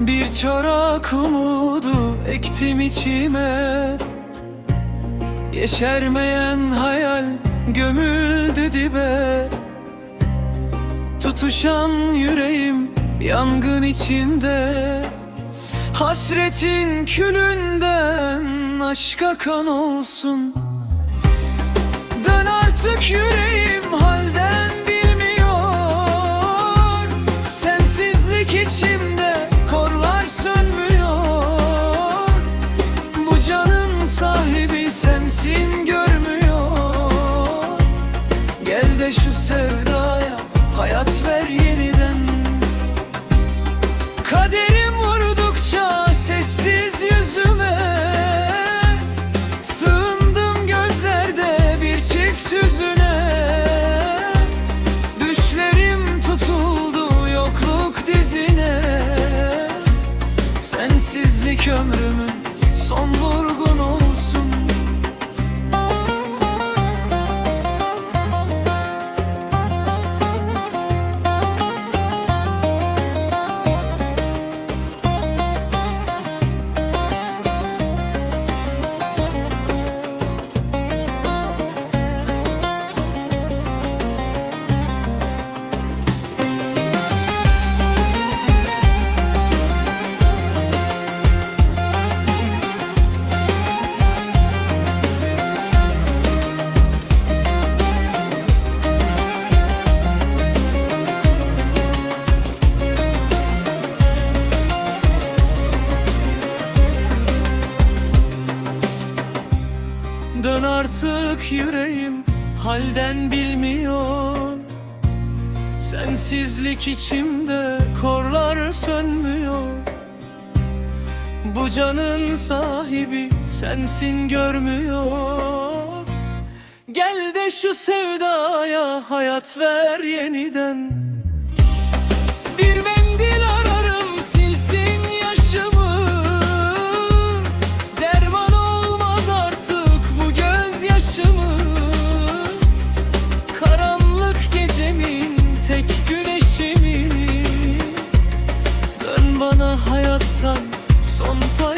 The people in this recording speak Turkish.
Bir çorak umudu ektim içime. Yeşermeyen hayal gömüldü dibe. Tutuşan yüreğim yangın içinde. Hasretin külünden aşka kan olsun. Dön artık yüreğim Sensizlik ömrümün artık yüreğim halden bilmiyor. Sensizlik içimde korlar sönmüyor. Bu canın sahibi sensin görmüyor. Gel de şu sevdaya hayat ver yeniden comfort.